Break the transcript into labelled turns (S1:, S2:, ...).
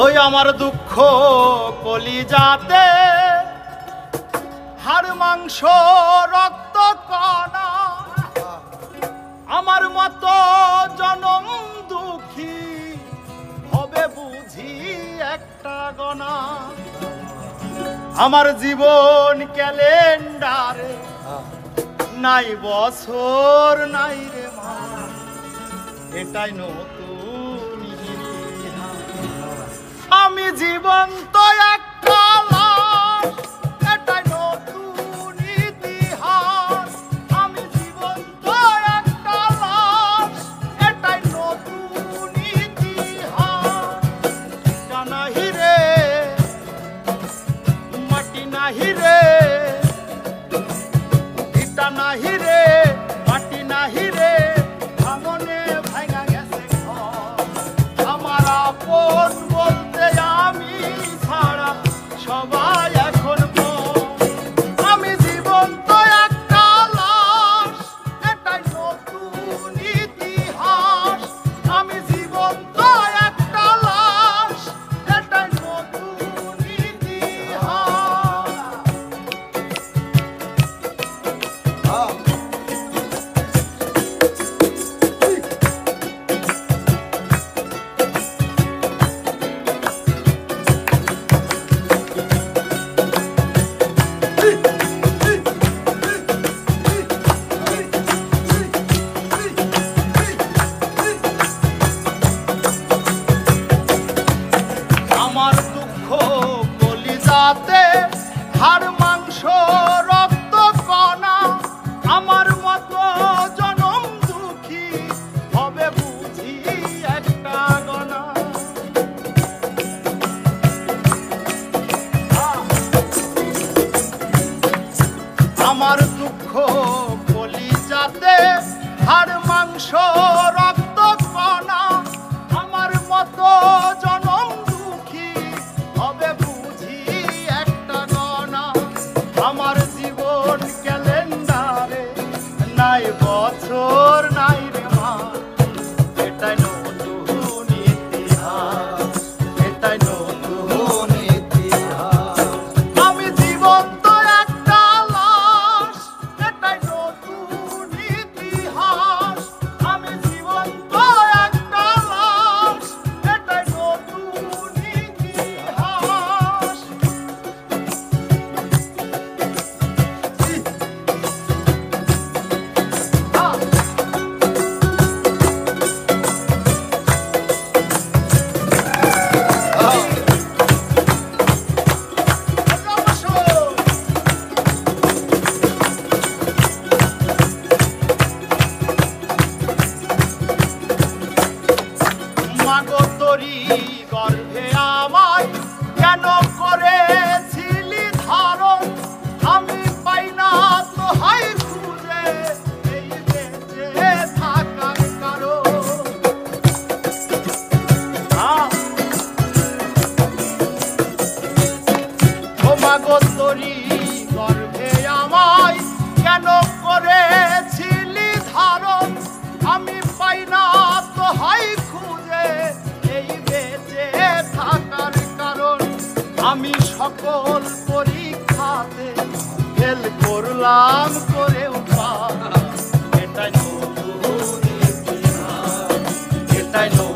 S1: ওই আমার দুঃখ কলিজাতে। হাড়, মাংস, রক্ত, কণা, আমার মতো জনম দুঃখী হবে বুঝি একটা গনা আমার জীবন ক্যালেন্ডারে নাই বছর, নাই রে মা। এটাই নতুন আমি জীবন্ত একটা লাশ, আমার দুঃখ কলিজাতে হাড়, মাংস, রক্ত, কণা আমার মতো জনম দুঃখী হবে বুঝি একটা গণা। আমার দুঃখ কলিজাতে হাড়, মাংস বছর নাই রে মা এটাই মাগো তরি গর্ভে আমায়। কেন করেছিলি ধারণ? আমি পাই না তো হাই খুঁজে এই বেঁচে থাকার কারণ। ও মাগো আমি সকল পরীক্ষাতে ফেল করলাম করেও পাস। এটাই নতুন এটাই নতুন